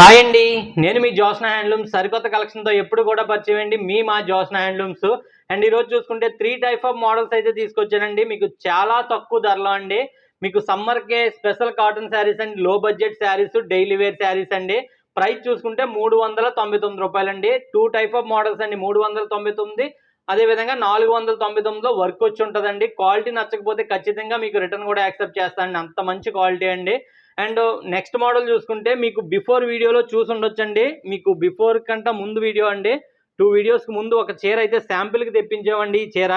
Hi అండి. నేను మీ Josna handlooms. సరికొత్త కలెక్షన్తో ఎప్పుడు కూడా పరిచయం అండి. మీ మా జోస్న హ్యాండ్లూమ్స్. అండ్ ఈరోజు చూసుకుంటే త్రీ టైప్ ఆఫ్ మోడల్స్ అయితే తీసుకొచ్చానండి. మీకు చాలా తక్కువ ధరలో అండి. మీకు సమ్మర్కే స్పెషల్ కాటన్ శారీస్ అండి low budget saris daily wear saris అండి. ప్రైస్ చూసుకుంటే మూడు వందల తొంభై తొమ్మిది రూపాయలండి. టూ టైప్ ఆఫ్ మోడల్స్ అండి. మూడు వందల తొంభై తొమ్మిది. అదేవిధంగా నాలుగు వందల తొంభై తొమ్మిదిలో వర్క్ వచ్చి ఉంటుందండి. క్వాలిటీ నచ్చకపోతే ఖచ్చితంగా మీకు రిటర్న్ కూడా యాక్సెప్ట్ చేస్తానండి. అంత మంచి క్వాలిటీ అండి. అండ్ నెక్స్ట్ మోడల్ చూసుకుంటే మీకు బిఫోర్ వీడియోలో చూసి ఉండొచ్చండి. మీకు బిఫోర్ కంటే ముందు వీడియో అండి. టూ వీడియోస్కి ముందు ఒక చీర అయితే శాంపిల్కి తెప్పించామండి ఈ చీర.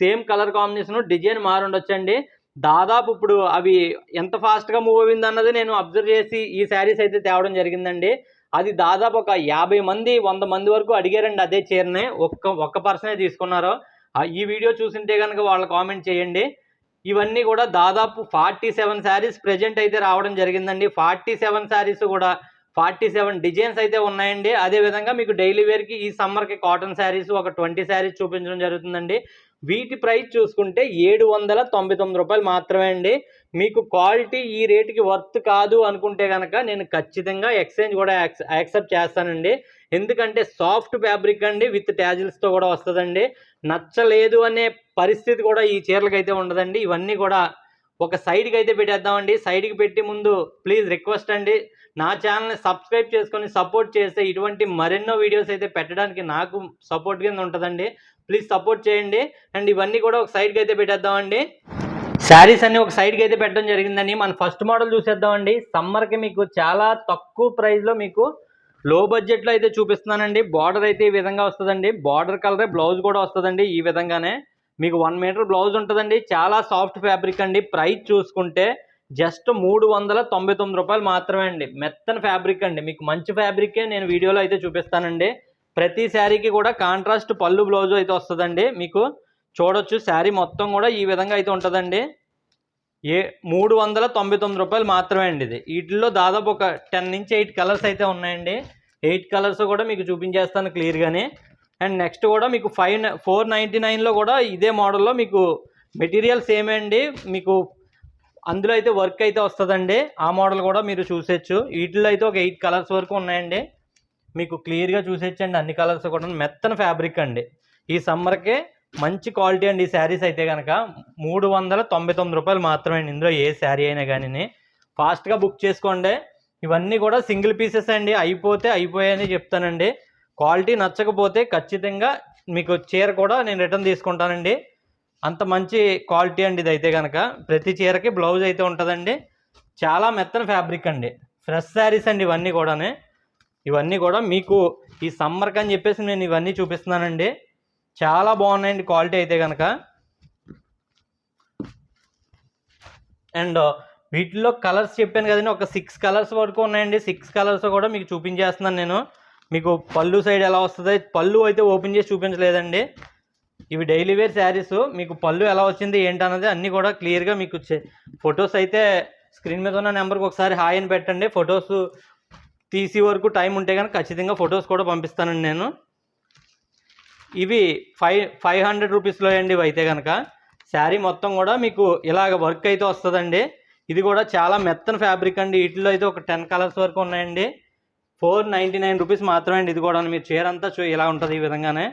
సేమ్ కలర్ కాంబినేషన్ డిజైన్ మారుండొచ్చండి దాదాపు ఇప్పుడు అవి ఎంత ఫాస్ట్గా మూవ్ అయింది అన్నది నేను అబ్జర్వ్ చేసి ఈ శారీస్ అయితే తేవడం జరిగిందండి. అది దాదాపు ఒక యాభై మంది వంద మంది వరకు అడిగారండి అదే చీరని. ఒక్క ఒక్క పర్సనే తీసుకున్నారు. ఈ వీడియో చూసింటే కనుక వాళ్ళ కామెంట్ చేయండి. ఇవన్నీ కూడా దాదాపు ఫార్టీ సెవెన్ శారీస్ ప్రెజెంట్ అయితే రావడం జరిగిందండి. ఫార్టీ సెవెన్ శారీస్ కూడా ఫార్టీ సెవెన్ డిజైన్స్ అయితే ఉన్నాయండి. అదే విధంగా మీకు డైలీ వేర్కి ఈ సమ్మర్కి కాటన్ శారీస్ ఒక ట్వంటీ శారీస్ చూపించడం జరుగుతుందండి. వీటి ప్రైస్ చూసుకుంటే ఏడు వందల తొంభై తొమ్మిది రూపాయలు మాత్రమే అండి. మీకు క్వాలిటీ ఈ రేటుకి వర్త్ కాదు అనుకుంటే కనుక నేను ఖచ్చితంగా ఎక్స్చేంజ్ కూడా యాక్సెప్ట్ చేస్తానండి. ఎందుకంటే సాఫ్ట్ ఫ్యాబ్రిక్ అండి విత్ ట్యాజిల్స్తో కూడా వస్తుందండి. నచ్చలేదు అనే పరిస్థితి కూడా ఈ చీరలకు అయితే ఉండదండి. ఇవన్నీ కూడా ఒక సైడ్కి అయితే పెట్టేద్దామండి. సైడ్కి పెట్టి ముందు ప్లీజ్ రిక్వెస్ట్ అండి. నా ఛానల్ని సబ్స్క్రైబ్ చేసుకొని సపోర్ట్ చేస్తే ఇటువంటి మరెన్నో వీడియోస్ అయితే పెట్టడానికి నాకు సపోర్ట్ కింద ఉంటుందండి. ప్లీజ్ సపోర్ట్ చేయండి. అండ్ ఇవన్నీ కూడా ఒక సైడ్కి అయితే పెట్టేద్దామండి. శారీస్ అన్ని ఒక సైడ్కి అయితే పెట్టడం జరిగిందని మన ఫస్ట్ మోడల్ చూసేద్దామండి. సమ్మర్కి మీకు చాలా తక్కువ ప్రైస్లో మీకు లో బడ్జెట్లో అయితే చూపిస్తున్నానండి. బార్డర్ అయితే ఈ విధంగా వస్తుందండి. బార్డర్ కలరే బ్లౌజ్ కూడా వస్తుందండి ఈ విధంగానే. మీకు వన్ మీటర్ బ్లౌజ్ ఉంటుందండి. చాలా సాఫ్ట్ ఫ్యాబ్రిక్ అండి. ప్రైస్ చూసుకుంటే జస్ట్ మూడు వందల తొంభై తొమ్మిది రూపాయలు మాత్రమే అండి. మెత్తన ఫ్యాబ్రిక్ అండి. మీకు మంచి ఫ్యాబ్రికే నేను వీడియోలో అయితే చూపిస్తానండి. ప్రతి శారీకి కూడా కాంట్రాస్ట్ పళ్ళు బ్లౌజ్ అయితే వస్తుందండి. మీకు చూడొచ్చు శారీ మొత్తం కూడా ఈ విధంగా అయితే ఉంటుందండి. ఏ మూడు వందల తొంభై తొమ్మిది రూపాయలు మాత్రమే అండి ఇది. వీటిల్లో దాదాపు ఒక టెన్ నుంచి ఎయిట్ కలర్స్ అయితే ఉన్నాయండి. ఎయిట్ కలర్స్ కూడా మీకు చూపించేస్తాను క్లియర్గానే. అండ్ నెక్స్ట్ కూడా మీకు ఫైవ్ ఫోర్ నైంటీ నైన్లో కూడా ఇదే మోడల్లో మీకు మెటీరియల్ సేమ్ అండి. మీకు అందులో అయితే వర్క్ అయితే వస్తుందండి. ఆ మోడల్ కూడా మీరు చూసేచ్చు. వీటిలో అయితే ఒక ఎయిట్ కలర్స్ వరకు ఉన్నాయండి. మీకు క్లియర్గా చూసేచ్చండి అన్ని కలర్స్ కూడా మెత్తన ఫ్యాబ్రిక్ అండి. ఈ సమ్మర్కే మంచి క్వాలిటీ అండి ఈ శారీస్ అయితే కనుక మూడు వందల తొంభై తొమ్మిది రూపాయలు మాత్రమే అండి ఇందులో ఏ శారీ అయినా కానీ ఫాస్ట్గా బుక్ చేసుకోండి. ఇవన్నీ కూడా సింగిల్ పీసెస్ అండి. అయిపోతే అయిపోయాయని చెప్తానండి. క్వాలిటీ నచ్చకపోతే ఖచ్చితంగా మీకు చీర కూడా నేను రిటర్న్ తీసుకుంటానండి. అంత మంచి క్వాలిటీ అండి ఇది అయితే కనుక ప్రతి చీరకి బ్లౌజ్ అయితే ఉంటుందండి. చాలా మెత్తన ఫ్యాబ్రిక్ అండి. ఫ్రెష్ శారీస్ అండి ఇవన్నీ కూడానే. ఇవన్నీ కూడా మీకు ఈ సమ్మర్కి అని చెప్పేసి నేను ఇవన్నీ చూపిస్తున్నానండి. చాలా బాగున్నాయండి క్వాలిటీ అయితే కనుక అండ్ వీటిలో కలర్స్ చెప్పాను కదండి ఒక సిక్స్ కలర్స్ వరకు ఉన్నాయండి. సిక్స్ కలర్స్ కూడా మీకు చూపించేస్తున్నాను నేను. మీకు పళ్ళు సైడ్ ఎలా వస్తుంది? పళ్ళు అయితే ఓపెన్ చేసి చూపించలేదండి. ఇవి డైలీ వేర్ శారీస్. మీకు పళ్ళు ఎలా వచ్చింది ఏంటన్నది అన్నీ కూడా క్లియర్గా మీకు ఫొటోస్ అయితే స్క్రీన్ మీద ఉన్న నెంబర్కి ఒకసారి హాయ్ అని పెట్టండి. ఫొటోస్ తీసి వరకు టైం ఉంటే కనుక ఖచ్చితంగా ఫొటోస్ కూడా పంపిస్తానండి నేను. ఇవి ఫైవ్ ఫైవ్ హండ్రెడ్ రూపీస్లో అండి ఇవి అయితే కనుక శారీ మొత్తం కూడా మీకు ఇలాగ వర్క్ అయితే వస్తుందండి. ఇది కూడా చాలా మెత్తన ఫ్యాబ్రిక్ అండి. వీటిలో అయితే ఒక టెన్ కలర్స్ వరకు ఉన్నాయండి. ఫోర్ నైంటీ నైన్ రూపీస్ మాత్రమే అండి ఇది కూడా మీరు చీర అంతా చూ ఇలా ఉంటుంది ఈ విధంగానే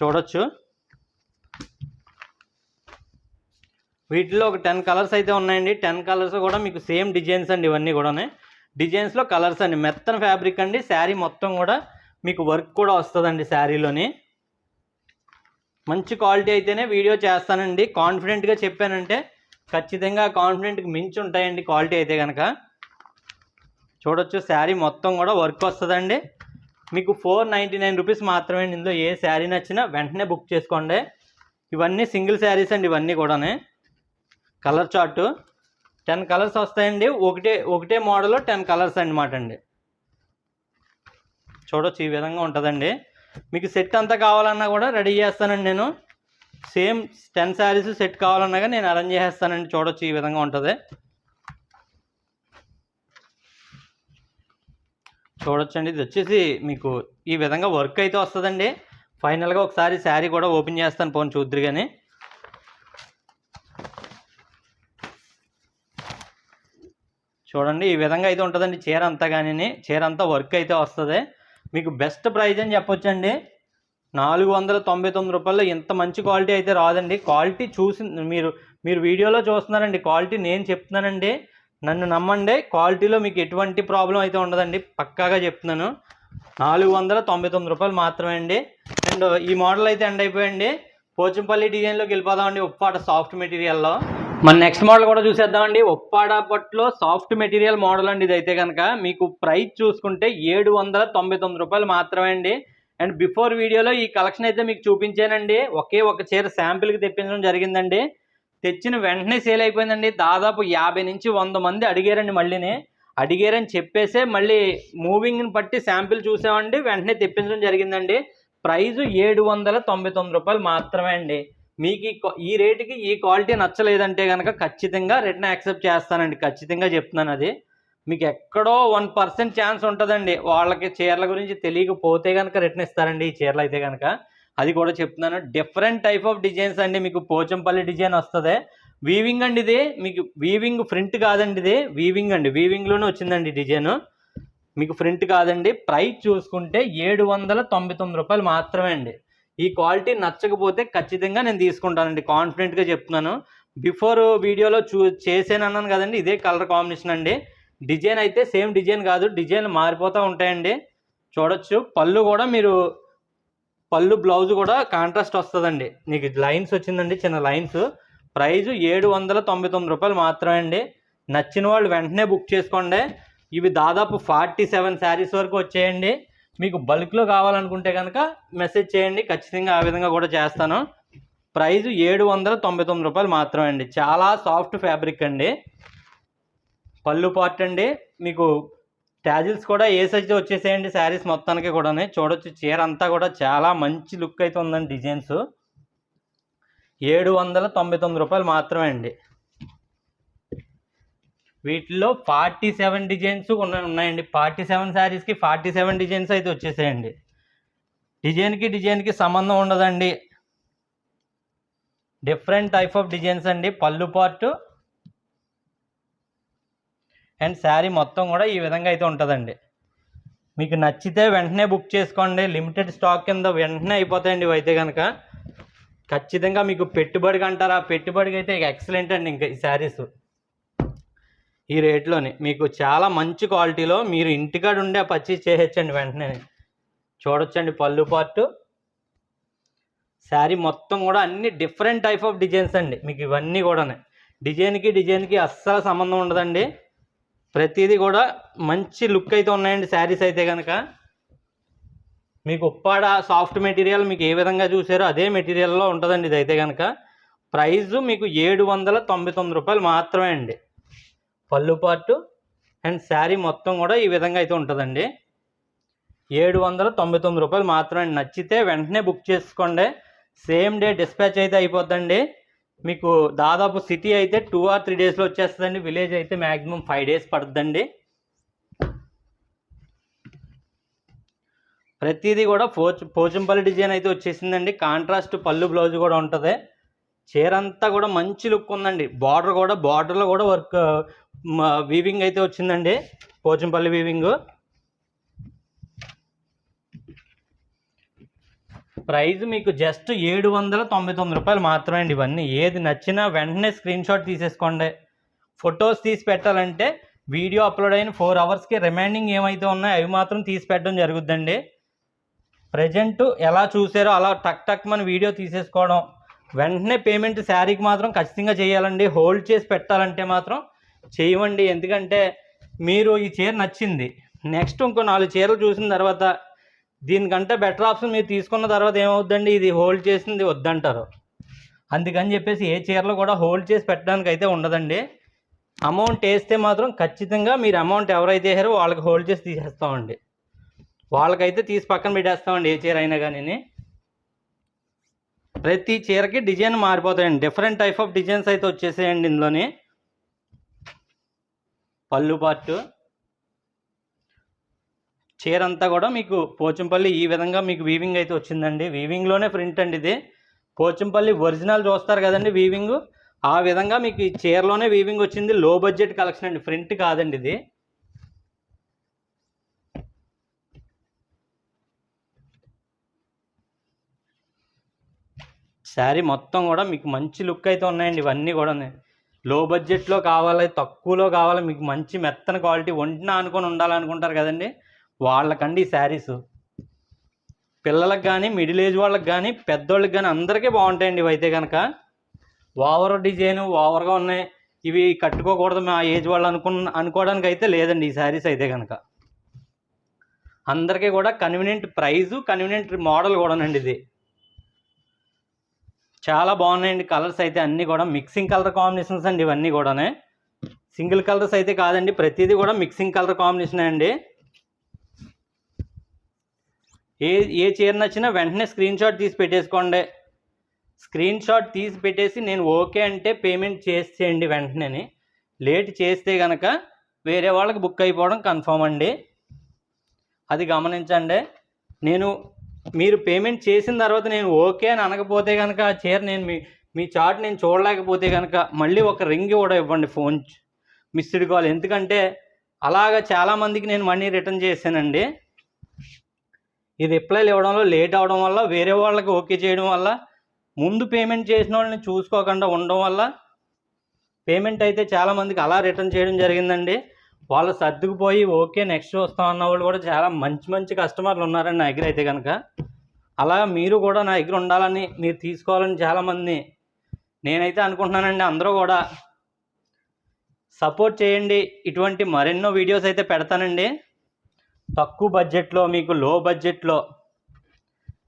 చూడొచ్చు. వీటిలో ఒక టెన్ కలర్స్ అయితే ఉన్నాయండి. టెన్ కలర్స్ కూడా మీకు సేమ్ డిజైన్స్ అండి ఇవన్నీ కూడానే. డిజైన్స్లో కలర్స్ అండి. మెత్తన ఫ్యాబ్రిక్ అండి. శారీ మొత్తం కూడా మీకు వర్క్ కూడా వస్తుందండి శారీలోని. మంచి క్వాలిటీ అయితేనే వీడియో చేస్తానండి. కాన్ఫిడెంట్గా చెప్పానంటే ఖచ్చితంగా కాన్ఫిడెంట్కి మించి ఉంటాయండి క్వాలిటీ అయితే కనుక చూడొచ్చు శారీ మొత్తం కూడా వర్క్ వస్తుందండి. మీకు ఫోర్ నైంటీ నైన్ రూపీస్ మాత్రమే ఇందులో ఏ శారీ నచ్చినా వెంటనే బుక్ చేసుకోండి. ఇవన్నీ సింగిల్ శారీస్ అండి ఇవన్నీ కూడానే. కలర్ చార్టు టెన్ కలర్స్ వస్తాయండి. ఒకటే ఒకటే మోడల్ టెన్ కలర్స్ అనమాట అండి. చూడొచ్చు ఈ విధంగా ఉంటుందండి. మీకు సెట్ అంతా కావాలన్నా కూడా రెడీ చేస్తానండి నేను. సేమ్ టెన్ శారీస్ సెట్ కావాలన్నా కానీ నేను అరేంజ్ చేసేస్తానండి. చూడొచ్చు ఈ విధంగా ఉంటుంది. చూడొచ్చండి. ఇది వచ్చేసి మీకు ఈ విధంగా వర్క్ అయితే వస్తుందండి. ఫైనల్గా ఒకసారి శారీ కూడా ఓపెన్ చేస్తాను పోను చూద్దరు కానీ చూడండి ఈ విధంగా అయితే ఉంటుందండి చీర అంతా కానీ చీర అంతా వర్క్ అయితే వస్తుంది. మీకు బెస్ట్ ప్రైజ్ అని చెప్పొచ్చండి. నాలుగు వందల తొంభై తొమ్మిది రూపాయల్లో ఇంత మంచి క్వాలిటీ అయితే రాదండి. క్వాలిటీ చూసి మీరు మీరు వీడియోలో చూస్తున్నారండి. క్వాలిటీ నేను చెప్తున్నానండి. నన్ను నమ్మండి. క్వాలిటీలో మీకు ఎటువంటి ప్రాబ్లం అయితే ఉండదండి. పక్కాగా చెప్తున్నాను. నాలుగు వందల తొంభై తొమ్మిది రూపాయలు మాత్రమే అండి. అండ్ ఈ మోడల్ అయితే ఎండ్ అయిపోయండి పోచంపల్లి డిజైన్లోకి వెళ్ళిపోదామండి. ఉప్పాట సాఫ్ట్ మెటీరియల్లో మన నెక్స్ట్ మోడల్ కూడా చూసేద్దామండి. ఉప్పాడ పట్లో సాఫ్ట్ మెటీరియల్ మోడల్ అండి ఇదైతే కనుక. మీకు ప్రైస్ చూసుకుంటే ఏడు వందల తొంభై తొమ్మిది రూపాయలు మాత్రమే అండి. అండ్ బిఫోర్ వీడియోలో ఈ కలెక్షన్ అయితే మీకు చూపించానండి. ఒకే ఒక చీర శాంపిల్కి తెప్పించడం జరిగిందండి. తెచ్చిన వెంటనే సేల్ అయిపోయిందండి. దాదాపు యాభై నుంచి వంద మంది అడిగారండి మళ్ళీని. అడిగారని చెప్పేసే మళ్ళీ మూవింగ్ని బట్టి శాంపిల్ చూసామండి. వెంటనే తెప్పించడం జరిగిందండి. ప్రైజు ఏడు వందల తొంభై తొమ్మిది రూపాయలు మాత్రమే అండి. మీకు ఈ రేటుకి ఈ క్వాలిటీ నచ్చలేదంటే కనుక ఖచ్చితంగా రిటర్న్ యాక్సెప్ట్ చేస్తానండి. ఖచ్చితంగా చెప్తున్నాను అది. మీకు ఎక్కడో వన్ పర్సెంట్ ఛాన్స్ ఉంటుందండి. వాళ్ళకి చీరల గురించి తెలియకపోతే కనుక రిటర్న్ ఇస్తారండి ఈ చీరలు అయితే కనుక అది కూడా చెప్తున్నాను. డిఫరెంట్ టైప్ ఆఫ్ డిజైన్స్ అండి. మీకు పోచంపల్లి డిజైన్ వస్తుంది. వీవింగ్ అండి ఇది. మీకు వీవింగ్ ఫ్రంట్ కాదండి ఇది. వీవింగ్ అండి. వీవింగ్లోనే వచ్చిందండి డిజైన్. మీకు ఫ్రంట్ కాదండి. ప్రైస్ చూసుకుంటే ఏడు వందల తొంభై తొమ్మిది రూపాయలు మాత్రమే అండి. ఈ క్వాలిటీ నచ్చకపోతే ఖచ్చితంగా నేను తీసుకుంటానండి. కాన్ఫిడెంట్గా చెప్తున్నాను. బిఫోర్ వీడియోలో చూ చేసాను అన్నాను కదండి ఇదే కలర్ కాంబినేషన్ అండి. డిజైన్ అయితే సేమ్ డిజైన్ కాదు డిజైన్ మారిపోతూ ఉంటాయండి. చూడొచ్చు. పళ్ళు కూడా మీరు పళ్ళు బ్లౌజ్ కూడా కాంట్రాస్ట్ వస్తుందండి. నీకు లైన్స్ వచ్చిందండి చిన్న లైన్స్. ప్రైజ్ ఏడు వందల తొంభై తొమ్మిది రూపాయలు మాత్రమే అండి. నచ్చిన వాళ్ళు వెంటనే బుక్ చేసుకోండి. ఇవి దాదాపు ఫార్టీ సెవెన్ శారీస్ వరకు వచ్చేయండి. మీకు బల్క్లో కావాలనుకుంటే కనుక మెసేజ్ చేయండి. ఖచ్చితంగా ఆ విధంగా కూడా చేస్తాను. ప్రైజ్ ఏడు వందల తొంభై తొమ్మిది రూపాయలు మాత్రమే అండి. చాలా సాఫ్ట్ ఫ్యాబ్రిక్ అండి. పళ్ళు పార్ట్ అండి. మీకు ట్యాజిల్స్ కూడా ఏ సైజ్ వచ్చేసేయండి శారీస్ మొత్తానికి కూడా చూడొచ్చు చీర అంతా కూడా చాలా మంచి లుక్ అయితే ఉందండి డిజైన్స్. ఏడు వందల తొంభై తొమ్మిది రూపాయలు మాత్రమే అండి. వీటిలో ఫార్టీ సెవెన్ డిజైన్స్ ఉన్నాయి ఉన్నాయండి. ఫార్టీ సెవెన్ శారీస్కి ఫార్టీ సెవెన్ డిజైన్స్ అయితే వచ్చేసాయండి డిజైన్కి డిజైన్కి సంబంధం ఉండదండి. డిఫరెంట్ టైప్ ఆఫ్ డిజైన్స్ అండి. పళ్ళు పార్ట్ అండ్ శారీ మొత్తం కూడా ఈ విధంగా అయితే ఉంటుందండి. మీకు నచ్చితే వెంటనే బుక్ చేసుకోండి. లిమిటెడ్ స్టాక్ కింద వెంటనే అయిపోతాయండి అయితే కనుక ఖచ్చితంగా మీకు పెట్టుబడికి అంటారా? పెట్టుబడికి అయితే ఎక్సలెంట్ అండి ఇంకా ఈ శారీస్ ఈ రేట్లోని. మీకు చాలా మంచి క్వాలిటీలో మీరు ఇంటికాడ ఉండే పర్చేజ్ చేయొచ్చండి వెంటనే. చూడొచ్చండి పళ్ళు పార్ట్ శారీ మొత్తం కూడా అన్ని డిఫరెంట్ టైప్ ఆఫ్ డిజైన్స్ అండి. మీకు ఇవన్నీ కూడా డిజైన్కి డిజైన్కి అస్సలు సంబంధం ఉండదండి. ప్రతిదీ కూడా మంచి లుక్ అయితే ఉన్నాయండి శారీస్ అయితే కనుక మీకు ఉప్పాడ సాఫ్ట్ మెటీరియల్ మీకు ఏ విధంగా చూసారో అదే మెటీరియల్లో ఉంటుందండి ఇదైతే కనుక ప్రైస్ మీకు ఏడు వందల తొంభై తొమ్మిది రూపాయలు మాత్రమే అండి. పళ్ళు పార్టు అండ్ శారీ మొత్తం కూడా ఈ విధంగా అయితే ఉంటుందండి. ఏడు వందల తొంభై తొమ్మిది రూపాయలు మాత్రమే. నచ్చితే వెంటనే బుక్ చేసుకోండి. సేమ్ డే డిస్పాచ్ అయితే అయిపోద్దండి. మీకు దాదాపు సిటీ అయితే టూ ఆర్ త్రీ డేస్లో వచ్చేస్తుందండి. విలేజ్ అయితే మ్యాక్సిమం ఫైవ్ డేస్ పడుతుందండి ప్రతిదీ కూడా పోచ పోచంపల్లి డిజైన్ అయితే వచ్చేసిందండి. కాంట్రాస్ట్ పళ్ళు బ్లౌజ్ కూడా ఉంటుంది. చీర అంతా కూడా మంచి లుక్ ఉందండి. బార్డర్ కూడా బార్డర్లో కూడా వర్క్ వీవింగ్ అయితే వచ్చిందండి. పోచంపల్లి వీవింగ్ ప్రైస్ మీకు జస్ట్ ఏడు వందల తొంభై తొమ్మిది రూపాయలు మాత్రమే అండి ఇవన్నీ. ఏది నచ్చినా వెంటనే స్క్రీన్ షాట్ తీసేసుకోండి. ఫొటోస్ తీసి పెట్టాలంటే వీడియో అప్లోడ్ అయిన ఫోర్ అవర్స్కి రిమైండింగ్ ఏమైతే ఉన్నాయో అవి మాత్రం తీసి పెట్టడం జరుగుద్దండి. ప్రజెంట్ ఎలా చూసారో అలా టక్ టక్ మన వీడియో తీసేసుకోవడం. వెంటనే పేమెంట్ శారీకి మాత్రం ఖచ్చితంగా చేయాలండి. హోల్డ్ చేసి పెట్టాలంటే మాత్రం చేయమండి ఎందుకంటే మీరు ఈ చీర నచ్చింది. నెక్స్ట్ ఇంకో నాలుగు చీరలు చూసిన తర్వాత దీనికంటే బెటర్ ఆప్షన్ మీరు తీసుకున్న తర్వాత ఏమవుద్దండి? ఇది హోల్డ్ చేసింది వద్దంటారు. అందుకని చెప్పేసి ఏ చీరలు కూడా హోల్డ్ చేసి పెట్టడానికి అయితే ఉండదండి. అమౌంట్ వేస్తే మాత్రం ఖచ్చితంగా మీరు అమౌంట్ ఎవరైతే వేసారో వాళ్ళకి హోల్డ్ చేసి తీసేస్తామండి. వాళ్ళకైతే తీసి పక్కన పెట్టేస్తామండి ఏ చీర అయినా కానీ ప్రతి చీరకి డిజైన్ మారిపోతాయండి. డిఫరెంట్ టైప్ ఆఫ్ డిజైన్స్ అయితే వచ్చేసాయండి ఇందులోని. పళ్ళు పార్ట్ చీర అంతా కూడా మీకు పోచంపల్లి ఈ విధంగా మీకు వీవింగ్ అయితే వచ్చిందండి. వీవింగ్లోనే ప్రింట్ అండి ఇది. పోచంపల్లి ఒరిజినల్ చూస్తారు కదండి వీవింగ్ ఆ విధంగా మీకు ఈ చీరలోనే వీవింగ్ వచ్చింది. లో బడ్జెట్ కలెక్షన్ అండి. ప్రింట్ కాదండి ఇది. శారీ మొత్తం కూడా మీకు మంచి లుక్ అయితే ఉన్నాయండి. ఇవన్నీ కూడా లో బడ్జెట్లో కావాలి తక్కువలో కావాలి మీకు మంచి మెత్తన క్వాలిటీ వంటిన అనుకొని ఉండాలనుకుంటారు కదండి. వాళ్ళకండి ఈ శారీస్. పిల్లలకు కానీ మిడిల్ ఏజ్ వాళ్ళకి కానీ పెద్దోళ్ళకి కానీ అందరికీ బాగుంటాయండి ఇవైతే కనుక ఓవర్ డిజైన్ ఓవర్గా ఉన్నాయి. ఇవి కట్టుకోకూడదు మా ఏజ్ వాళ్ళు అనుకున్న అనుకోవడానికి అయితే లేదండి ఈ శారీస్ అయితే కనుక అందరికీ కూడా కన్వీనియంట్ ప్రైజు కన్వీనియంట్ మోడల్ కూడానండి ఇది. చాలా బాగున్నాయండి కలర్స్ అయితే అన్నీ కూడా. మిక్సింగ్ కలర్ కాంబినేషన్స్ అండి ఇవన్నీ కూడానే. సింగిల్ కలర్స్ అయితే కాదండి ప్రతిదీ కూడా మిక్సింగ్ కలర్ కాంబినేషన్ అండి. ఏ ఏ చీర నచ్చినా వెంటనే స్క్రీన్ షాట్ తీసి పెట్టేసుకోండి. స్క్రీన్ షాట్ తీసి పెట్టేసి నేను ఓకే అంటే పేమెంట్ చేసేయండి వెంటనే లేట్ చేస్తే కనుక వేరే వాళ్ళకి బుక్ అయిపోవడం కన్ఫర్మ్ అండి. అది గమనించండి. నేను మీరు పేమెంట్ చేసిన తర్వాత నేను ఓకే అని అనకపోతే కనుక ఆ చీర నేను మీ మీ చాట్ నేను చూడలేకపోతే కనుక మళ్ళీ ఒక రింగ్ కూడా ఇవ్వండి ఫోన్ మిస్డ్ కాల్. ఎందుకంటే అలాగా చాలామందికి నేను మనీ రిటర్న్ చేశానండి. ఈ రిప్లైలు ఇవ్వడంలో లేట్ అవడం వల్ల వేరే వాళ్ళకి ఓకే చేయడం వల్ల ముందు పేమెంట్ చేసిన వాళ్ళని చూసుకోకుండా ఉండడం వల్ల పేమెంట్ అయితే చాలామందికి అలా రిటర్న్ చేయడం జరిగిందండి. వాళ్ళు సర్దుకుపోయి ఓకే నెక్స్ట్ వస్తాం అన్న వాళ్ళు కూడా చాలా మంచి మంచి కస్టమర్లు ఉన్నారండి నా దగ్గర అయితే కనుక అలా మీరు కూడా నా దగ్గర ఉండాలని మీరు తీసుకోవాలని చాలామంది నేనైతే అనుకుంటున్నానండి అందరూ కూడా. సపోర్ట్ చేయండి. ఇటువంటి మరెన్నో వీడియోస్ అయితే పెడతానండి. తక్కువ బడ్జెట్లో మీకు లో బడ్జెట్లో.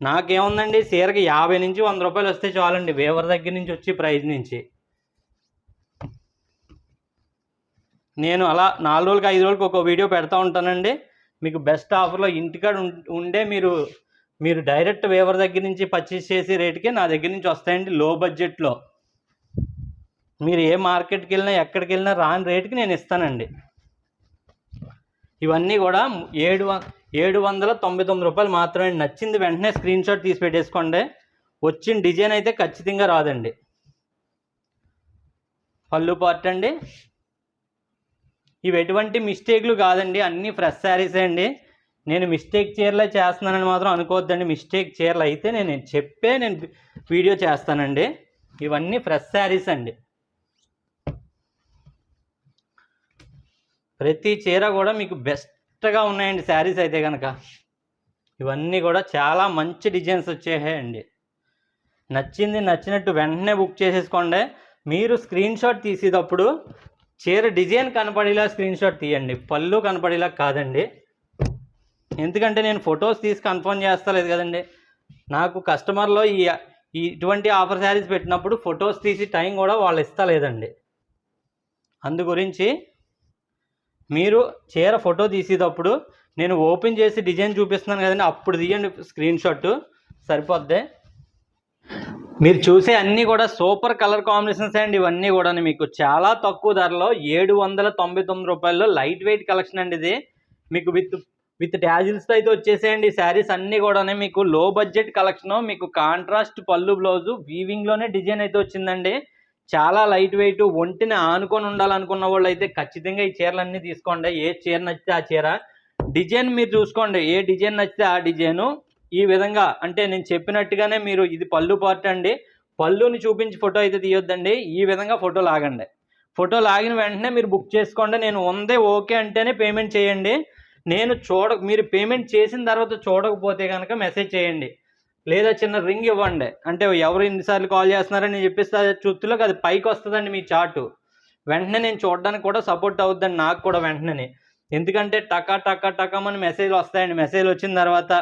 నాకేముందండి? చీరకి యాభై నుంచి వంద రూపాయలు వస్తే చాలండి. వేవర్ దగ్గర నుంచి వచ్చి ప్రైజ్ నుంచి. నేను అలా నాలుగు రోజులకి ఐదు రోజులకి ఒక వీడియో పెడతా ఉంటానండి. మీకు బెస్ట్ ఆఫర్లో ఇంటికాడ ఉం- ఉండే మీరు మీరు డైరెక్ట్ వేవర్ దగ్గర నుంచి పర్చేస్ చేసే రేటుకే నా దగ్గర నుంచి వస్తాయండి లో బడ్జెట్లో మీరు ఏ మార్కెట్కి వెళ్ళినా ఎక్కడికి వెళ్ళినా రాని రేటుకి నేను ఇస్తానండి. ఇవన్నీ కూడా ఏడు ఏడు వందల తొంభై తొమ్మిది రూపాయలు మాత్రమే. నచ్చింది వెంటనే స్క్రీన్ షాట్ తీసి పెట్టేసుకోండి. వచ్చిన డిజైన్ అయితే ఖచ్చితంగా రాదండి. పళ్ళు పార్ట్ అండి. ఇవి ఎటువంటి మిస్టేక్లు కాదండి అన్నీ ఫ్రెష్ శారీసే అండి. నేను మిస్టేక్ చీరలే చేస్తున్నానని మాత్రం అనుకోవద్దండి మిస్టేక్ చీరలు అయితే నేను చెప్పే నేను వీడియో చేస్తానండి. ఇవన్నీ ఫ్రెష్ శారీస్ అండి. ప్రతి చీర కూడా మీకు బెస్ట్గా ఉన్నాయండి శారీస్ అయితే కనుక ఇవన్నీ కూడా చాలా మంచి డిజైన్స్ వచ్చేయండి నచ్చింది నచ్చినట్టు వెంటనే బుక్ చేసేసుకోండి. మీరు స్క్రీన్ షాట్ తీసేటప్పుడు చీర డిజైన్ కనపడేలా స్క్రీన్ షాట్ తీయండి. పళ్ళు కనపడేలా కాదండి. ఎందుకంటే నేను ఫొటోస్ తీసి కన్ఫర్మ్ చేస్తలేదు కదండి. నాకు కస్టమర్లో ఈ ఈ ఇటువంటి ఆఫర్ శారీస్ పెట్టినప్పుడు ఫొటోస్ తీసి టైం కూడా వాళ్ళు ఇస్తలేదండి. అందు గురించి మీరు చీర ఫోటో తీసేటప్పుడు నేను ఓపెన్ చేసి డిజైన్ చూపిస్తున్నాను కదండి. అప్పుడు తీయండి స్క్రీన్ షాట్ సరిపోద్ది. మీరు చూసే అన్నీ కూడా సూపర్ కలర్ కాంబినేషన్స్ అండి ఇవన్నీ కూడా మీకు చాలా తక్కువ ధరలో ఏడు వందల తొంభై తొమ్మిది రూపాయల్లో లైట్ వెయిట్ కలెక్షన్ అండి ఇది. మీకు విత్ విత్ ట్యాజిల్స్తో అయితే వచ్చేసేయండి. శారీస్ అన్నీ కూడా మీకు లో బడ్జెట్ కలెక్షను మీకు కాంట్రాస్ట్ పళ్ళు బ్లౌజు వీవింగ్లోనే డిజైన్ అయితే వచ్చిందండి. చాలా లైట్ వెయిట్ ఒంటిని ఆనుకొని ఉండాలనుకున్న వాళ్ళు అయితే ఖచ్చితంగా ఈ చీరలన్నీ తీసుకోండి. ఏ చీర నచ్చితే ఆ చీర డిజైన్ మీరు చూసుకోండి. ఏ డిజైన్ నచ్చితే ఆ డిజైను. ఈ విధంగా అంటే నేను చెప్పినట్టుగానే మీరు ఇది పళ్ళు పార్ట్ అండి. పళ్ళుని చూపించి ఫోటో అయితే తీయొద్దండి. ఈ విధంగా ఫోటో లాగండి. ఫోటో లాగిన వెంటనే మీరు బుక్ చేసుకోండి. నేను ఉందే ఓకే అంటేనే పేమెంట్ చేయండి. నేను చూడ మీరు పేమెంట్ చేసిన తర్వాత చూడకపోతే కనుక మెసేజ్ చేయండి. లేదా చిన్న రింగ్ ఇవ్వండి. అంటే ఎవరు ఎన్నిసార్లు కాల్ చేస్తున్నారని నేను చెప్పిస్తే అది చుత్తులోకి అది పైకి వస్తుందండి మీ చాటు. వెంటనే నేను చూడడానికి కూడా సపోర్ట్ అవుద్దండి నాకు కూడా వెంటనే. ఎందుకంటే టకా టకా టకమని మెసేజ్లు వస్తాయండి. మెసేజ్ వచ్చిన తర్వాత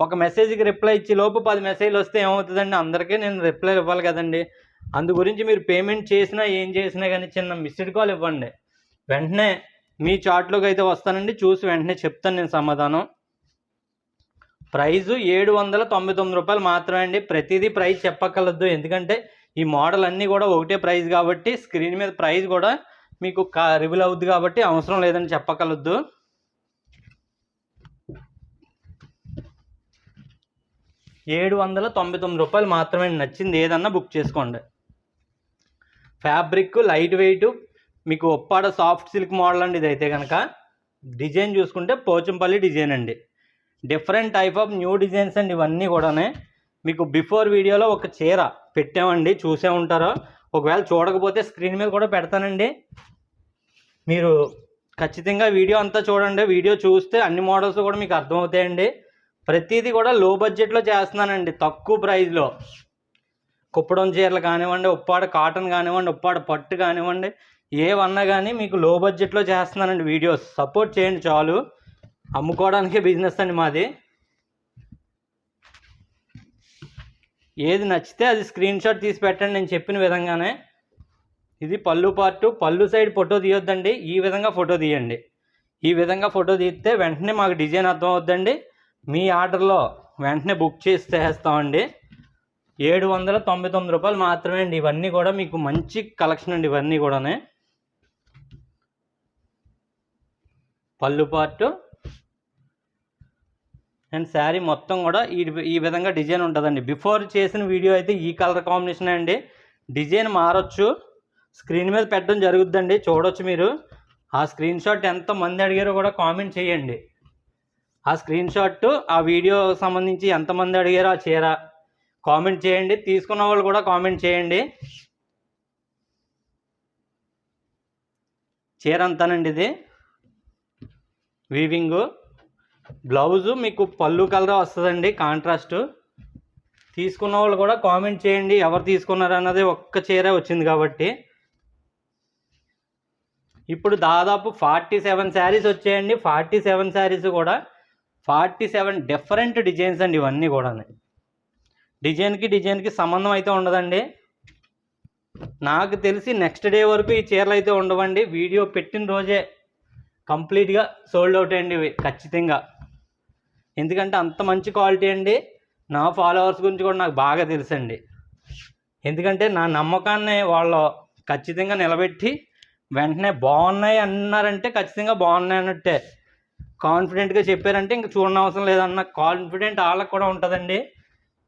ఒక మెసేజ్కి రిప్లై ఇచ్చి లోపు పది మెసేజ్లు వస్తే ఏమవుతుందండి? అందరికీ నేను రిప్లై ఇవ్వాలి కదండి. అందు గురించి మీరు పేమెంట్ చేసినా ఏం చేసినా కానీ చిన్న మిస్డ్ కాల్ ఇవ్వండి. వెంటనే మీ చార్ట్లోకి అయితే వస్తానండి. చూసి వెంటనే చెప్తాను నేను సమాధానం. ప్రైజు ఏడు వందల తొంభై తొమ్మిది రూపాయలు మాత్రమే అండి. ప్రతిదీ ప్రైస్ చెప్పక్కర్లేదు. ఎందుకంటే ఈ మోడల్ అన్నీ కూడా ఒకటే ప్రైస్ కాబట్టి స్క్రీన్ మీద ప్రైస్ కూడా మీకు క రివీల్ అవుద్ది కాబట్టి అవసరం లేదని చెప్పక్కర్లేదు. ఏడు వందల తొంభై తొమ్మిది రూపాయలు మాత్రమే నచ్చింది ఏదన్నా బుక్ చేసుకోండి. ఫ్యాబ్రిక్ లైట్ వెయిట్ మీకు ఒప్పాడ సాఫ్ట్ సిల్క్ మోడల్ అండి ఇదైతే కనుక డిజైన్ చూసుకుంటే పోచంపల్లి డిజైన్ అండి. Different type of new designs అండి ఇవన్నీ కూడానే. మీకు బిఫోర్ వీడియోలో ఒక చీర పెట్టామండి చూసే ఉంటారో? ఒకవేళ చూడకపోతే స్క్రీన్ మీద కూడా పెడతానండి. మీరు ఖచ్చితంగా వీడియో అంతా చూడండి. వీడియో చూస్తే అన్ని మోడల్స్ కూడా మీకు అర్థమవుతాయండి. ప్రతిదీ కూడా లో బడ్జెట్లో చేస్తున్నానండి తక్కువ ప్రైస్లో కుప్పడం చీరలు కానివ్వండి ఉప్పాడ కాటన్ కానివ్వండి ఉప్పాడ పట్టు కానివ్వండి ఏవన్నా కానీ మీకు లో బడ్జెట్లో చేస్తున్నానండి వీడియోస్ సపోర్ట్ చేయండి చాలు. అమ్ముకోవడానికే బిజినెస్ అండి మాది. ఏది నచ్చితే అది స్క్రీన్ షాట్ తీసి పెట్టండి నేను చెప్పిన విధంగానే. ఇది పళ్ళు పార్టు పళ్ళు సైడ్ ఫోటో తీయొద్దండి ఈ విధంగా ఫోటో తీయండి. ఈ విధంగా ఫోటో తీస్తే వెంటనే మాకు డిజైన్ అర్థం అవుద్దండి మీ ఆర్డర్లో వెంటనే బుక్ చేసి చేస్తామండి ఏడు వందల తొంభై తొమ్మిది రూపాయలు మాత్రమే అండి. ఇవన్నీ కూడా మీకు మంచి కలెక్షన్ అండి. ఇవన్నీ కూడానే. పళ్ళు పార్టు అండ్ శారీ మొత్తం కూడా ఈ ఈ విధంగా డిజైన్ ఉంటుందండి. బిఫోర్ చేసిన వీడియో అయితే ఈ కలర్ కాంబినేషన్ అండి. డిజైన్ మారొచ్చు. స్క్రీన్ మీద పెట్టడం జరుగుద్దండి. చూడొచ్చు మీరు. ఆ స్క్రీన్ షాట్ ఎంత మంది అడిగారో కూడా కామెంట్ చేయండి. ఆ స్క్రీన్ షాట్ ఆ వీడియో సంబంధించి ఎంతమంది అడిగారో ఆ చీర కామెంట్ చేయండి. తీసుకున్న వాళ్ళు కూడా కామెంట్ చేయండి. చీర అంతానండి ఇది. వీవింగ్. బ్లౌజు మీకు పళ్ళు కలర్ వస్తుందండి కాంట్రాస్ట్. తీసుకున్న వాళ్ళు కూడా కామెంట్ చేయండి ఎవరు తీసుకున్నారు అన్నది ఒక్క చీర వచ్చింది కాబట్టి. ఇప్పుడు దాదాపు ఫార్టీ సెవెన్ శారీస్ వచ్చాయండి. ఫార్టీ సెవెన్ శారీస్ కూడా ఫార్టీ సెవెన్ డిఫరెంట్ డిజైన్స్ అండి ఇవన్నీ కూడా డిజైన్కి డిజైన్కి సంబంధం అయితే ఉండదండి. నాకు తెలిసి నెక్స్ట్ డే వరకు ఈ చీరలు అయితే ఉండవండి. వీడియో పెట్టిన రోజే కంప్లీట్గా సోల్డ్ అవుట్ అండి ఇవి ఖచ్చితంగా. ఎందుకంటే అంత మంచి క్వాలిటీ అండి. నా ఫాలోవర్స్ గురించి కూడా నాకు బాగా తెలుసండి. ఎందుకంటే నా నమ్మకాన్ని వాళ్ళు ఖచ్చితంగా నిలబెట్టి వెంటనే బాగున్నాయి అన్నారంటే ఖచ్చితంగా బాగున్నాయి అన్నట్టే. కాన్ఫిడెంట్గా చెప్పారంటే ఇంక చూడనవసరం అవసరం లేదన్న కాన్ఫిడెంట్ వాళ్ళకి కూడా ఉంటుందండి.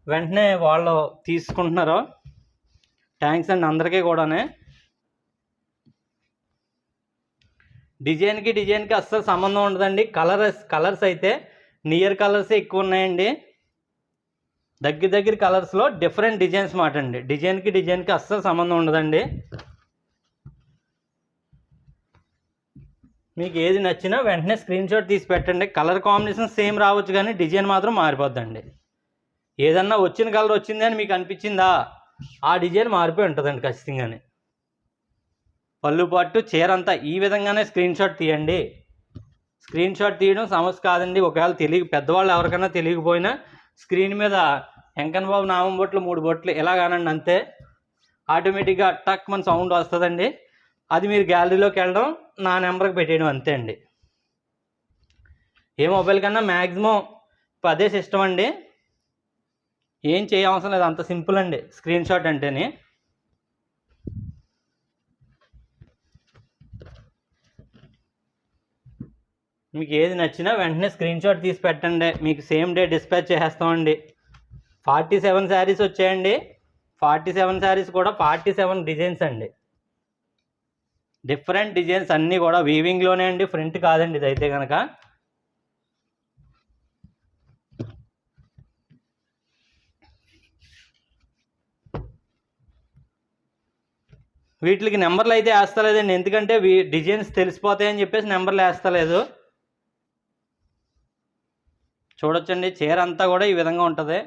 వెంటనే వాళ్ళు తీసుకుంటున్నారు. థ్యాంక్స్ అండి అందరికీ కూడానే. డిజైన్కి డిజైన్కి అస్సలు సంబంధం ఉండదండి. కలర్స్ కలర్స్ అయితే నియర్ కలర్స్ ఎక్కువ ఉన్నాయండి. దగ్గర దగ్గర కలర్స్లో డిఫరెంట్ డిజైన్స్ మాట అండి డిజైన్కి డిజైన్కి అస్సలు సంబంధం ఉండదండి. మీకు ఏది నచ్చినా వెంటనే స్క్రీన్ షాట్ తీసి పెట్టండి. కలర్ కాంబినేషన్ సేమ్ రావచ్చు కానీ డిజైన్ మాత్రం మారిపోద్దండి. ఏదన్నా వచ్చిన కలర్ వచ్చింది అని మీకు అనిపించిందా? ఆ డిజైన్ మారిపోయి ఉంటుందండి ఖచ్చితంగానే. పళ్ళు పట్టు చీర అంతా ఈ విధంగానే స్క్రీన్ షాట్ తీయండి. స్క్రీన్ షాట్ తీయడం సమస్య కాదండి. ఒకవేళ తెలియ పెద్దవాళ్ళు ఎవరికైనా తెలియకపోయినా స్క్రీన్ మీద వెంకన్న బాబు నామం బొట్లు మూడు బొట్లు ఇలాగానండి అంతే. ఆటోమేటిక్గా టక్ మన సౌండ్ వస్తుందండి. అది మీరు గ్యాలరీలోకి వెళ్ళడం నా నెంబర్కి పెట్టేయడం అంతే అండి. ఏ మొబైల్ కన్నా మ్యాక్సిమం పదే సిస్టమ్ అండి. ఏం చేయవసరం లేదు అంత సింపుల్ అండి. స్క్రీన్ షాట్ అంటేనే. మీకు ఏది నచ్చినా వెంటనే స్క్రీన్ షాట్ తీసి పెట్టండి. మీకు సేమ్ డే డిస్పాచ్ చేసేస్తామండి ఫార్టీ సెవెన్ శారీస్ వచ్చాయండి. ఫార్టీ సెవెన్ శారీస్ కూడా ఫార్టీ సెవెన్ డిజైన్స్ అండి. డిఫరెంట్ డిజైన్స్ అన్నీ కూడా వీవింగ్లోనే అండి ఫ్రంట్ కాదండి ఇదైతే కనుక వీటికి నెంబర్లు అయితే వేస్తలేదండి ఎందుకంటే వీ డిజైన్స్ తెలిసిపోతాయని చెప్పేసి నెంబర్లు వేస్తలేదు. చూడొచ్చండి చీర అంతా కూడా ఈ విధంగా ఉంటుంది.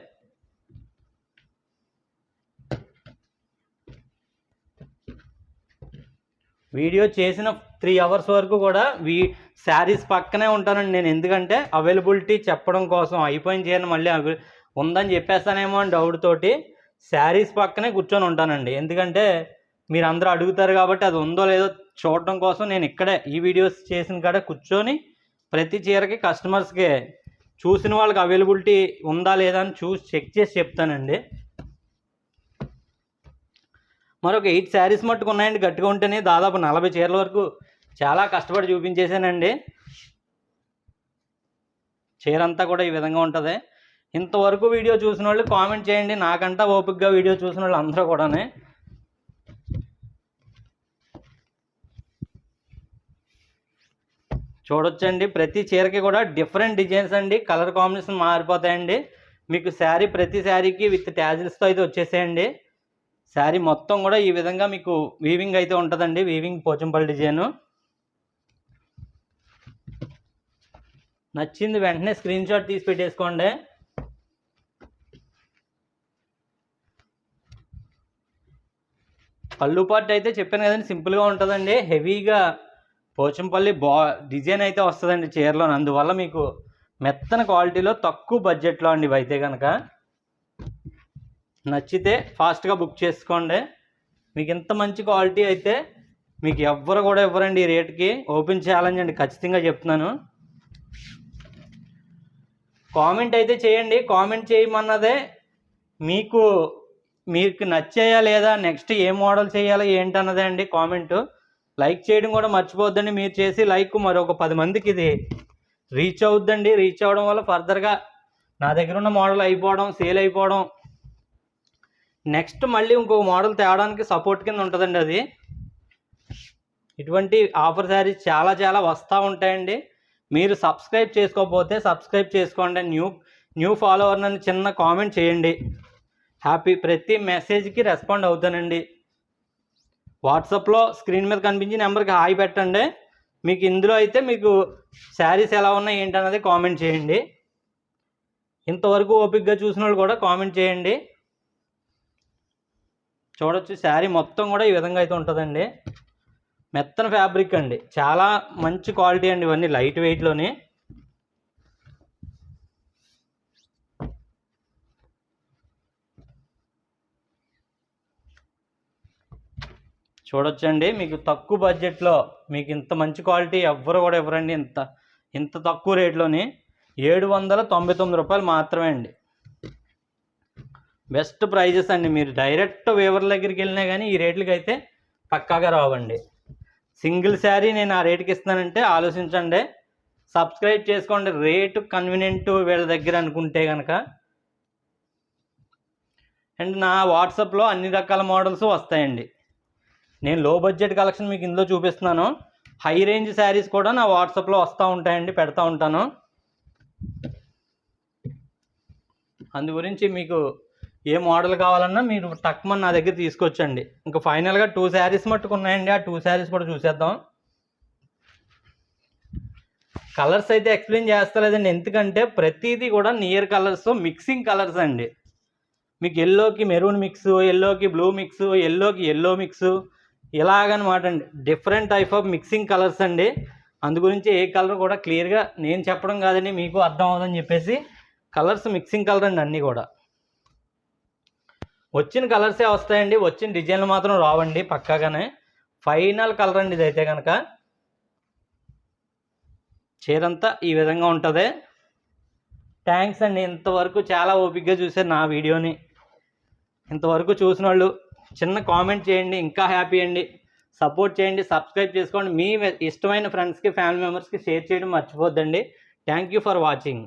వీడియో చేసిన త్రీ అవర్స్ వరకు కూడా వీ శారీస్ పక్కనే ఉంటానండి నేను. ఎందుకంటే అవైలబిలిటీ చెప్పడం కోసం అయిపోయిన చేయను మళ్ళీ అవి ఉందని చెప్పేస్తానేమో అని డౌట్ తోటి శారీస్ పక్కనే కూర్చొని ఉంటానండి. ఎందుకంటే మీరు అందరూ అడుగుతారు కాబట్టి అది ఉందో లేదో చూడడం కోసం నేను ఇక్కడే ఈ వీడియోస్ చేసిన కాడ కూర్చొని ప్రతి చీరకి కస్టమర్స్కి చూసిన వాళ్ళకి అవైలబిలిటీ ఉందా లేదా అని చూసి చెక్ చేసి చెప్తానండి. మరొక ఎయిట్ శారీస్ మట్టుకు ఉన్నాయండి. గట్టిగా ఉంటేనే దాదాపు నలభై చీరల వరకు చాలా కష్టపడి చూపించేసానండి చీర అంతా కూడా ఈ విధంగా ఉంటుంది. ఇంతవరకు వీడియో చూసిన వాళ్ళు కామెంట్ చేయండి. నాకంటా ఓపిక్గా వీడియో చూసిన వాళ్ళు అందరూ కూడా చూడొచ్చండి. ప్రతి చీరకి కూడా డిఫరెంట్ డిజైన్స్ అండి. కలర్ కాంబినేషన్ మారిపోతాయండి. మీకు శారీ ప్రతి శారీకి విత్ ట్యాజిల్స్తో అయితే వచ్చేసేయండి. శారీ మొత్తం కూడా ఈ విధంగా మీకు వీవింగ్ అయితే ఉంటుందండి. వీవింగ్ పోచంపల్లి డిజైను నచ్చింది వెంటనే స్క్రీన్ షాట్ తీసి పెట్టేసుకోండి. పళ్ళు పార్ట్ అయితే చెప్పాను కదండి సింపుల్గా ఉంటుందండి. హెవీగా పోచంపల్లి బా డిజైన్ అయితే వస్తుందండి చీరలో అందువల్ల మీకు మెత్తన క్వాలిటీలో తక్కువ బడ్జెట్లో అండి ఇవి అయితే కనుక నచ్చితే ఫాస్ట్గా బుక్ చేసుకోండి. మీకు ఇంత మంచి క్వాలిటీ అయితే మీకు ఎవ్వరు కూడా ఇవ్వరండి ఈ రేటుకి. ఓపెన్ ఛాలెంజ్ అండి ఖచ్చితంగా చెప్తున్నాను. కామెంట్ అయితే చేయండి. కామెంట్ చేయమన్నదే మీకు మీకు నచ్చాయా లేదా నెక్స్ట్ ఏ మోడల్ చేయాలా ఏంటన్నదే అండి కామెంట్. లైక్ చేయడం కూడా మర్చిపోద్దండి మీరు చేసి లైక్ మరొక పది మందికి ఇది రీచ్ అవుద్దండి. రీచ్ అవ్వడం వల్ల ఫర్దర్గా నా దగ్గర ఉన్న మోడల్ అయిపోవడం సేల్ అయిపోవడం నెక్స్ట్ మళ్ళీ ఇంకొక మోడల్ తేవడానికి సపోర్ట్ కింద ఉంటుందండి అది. ఇటువంటి ఆఫర్ శారీస్ చాలా చాలా వస్తూ ఉంటాయండి. మీరు సబ్స్క్రైబ్ చేసుకోకపోతే సబ్స్క్రైబ్ చేసుకోండి. న్యూ న్యూ ఫాలోవర్ నన్ను చిన్న కామెంట్ చేయండి. హ్యాపీ ప్రతి మెసేజ్కి రెస్పాండ్ అవుతానండి. వాట్సాప్లో స్క్రీన్ మీద కనిపించి నెంబర్కి హాయ్ పెట్టండి. మీకు ఇందులో అయితే మీకు శారీస్ ఎలా ఉన్నాయి ఏంటన్నది కామెంట్ చేయండి. ఇంతవరకు ఓపిక్గా చూసిన వాళ్ళు కూడా కామెంట్ చేయండి. చూడొచ్చు శారీ మొత్తం కూడా ఈ విధంగా అయితే ఉంటుందండి. మెత్తన ఫ్యాబ్రిక్ అండి. చాలా మంచి క్వాలిటీ అండి ఇవన్నీ లైట్ వెయిట్లోని చూడొచ్చండి మీకు తక్కువ బడ్జెట్లో మీకు ఇంత మంచి క్వాలిటీ ఎవ్వరు కూడా ఇవ్వరండి. ఇంత ఇంత తక్కువ రేట్లోని ఏడు వందల తొంభై తొమ్మిది రూపాయలు మాత్రమే అండి. బెస్ట్ ప్రైజెస్ అండి. మీరు డైరెక్ట్ వేవర్ దగ్గరికి వెళ్ళినా కానీ ఈ రేట్లకి అయితే పక్కాగా రావండి. సింగిల్ శారీ నేను ఆ రేటుకి ఇస్తానంటే ఆలోచించండి. సబ్స్క్రైబ్ చేసుకోండి. రేటు కన్వీనియంట్ వీళ్ళ దగ్గర అనుకుంటే కనుక అండ్ నా వాట్సాప్లో అన్ని రకాల మోడల్స్ వస్తాయండి. నేను లో బడ్జెట్ కలెక్షన్ మీకు ఇందులో చూపిస్తున్నాను. హై రేంజ్ శారీస్ కూడా నా వాట్సాప్లో వస్తూ ఉంటాయండి. పెడతా ఉంటాను. అందు గురించి మీకు ఏ మోడల్ కావాలన్నా మీరు టక్మన్ నా దగ్గర తీసుకొచ్చండి. ఇంకా ఫైనల్గా టూ శారీస్ మట్టుకు ఉన్నాయండి. ఆ టూ శారీస్ కూడా చూసేద్దాం. కలర్స్ అయితే ఎక్స్ప్లెయిన్ చేస్తలేదండి. ఎందుకంటే ప్రతిదీ కూడా నియర్ కలర్స్ మిక్సింగ్ కలర్స్ అండి. మీకు ఎల్లోకి మెరూన్ మిక్స్ ఎల్లోకి బ్లూ మిక్స్ ఎల్లోకి ఎల్లో మిక్స్ ఇలాగనమాట అండి. Different type of mixing colours అండి. అందు గురించి ఏ కలర్ కూడా క్లియర్గా నేను చెప్పడం కాదండి. మీకు అర్థం అవుదని చెప్పేసి కలర్స్ మిక్సింగ్ కలర్ అండి అన్నీ కూడా. వచ్చిన కలర్సే వస్తాయండి వచ్చిన డిజైన్లు మాత్రం రావండి పక్కాగానే. ఫైనల్ కలర్ అండి ఇదైతే కనుక చీరంతా ఈ విధంగా ఉంటుంది. థ్యాంక్స్ అండి ఇంతవరకు చాలా ఓపిక్గా చూశారు నా వీడియోని. ఇంతవరకు చూసిన వాళ్ళు చిన్న కామెంట్ చేయండి ఇంకా హ్యాపీ అండి. సపోర్ట్ చేయండి సబ్స్క్రైబ్ చేసుకోండి. మీ ఇష్టమైన ఫ్రెండ్స్కి ఫ్యామిలీ మెంబర్స్కి షేర్ చేయడం మర్చిపోద్దండి. Thank you for watching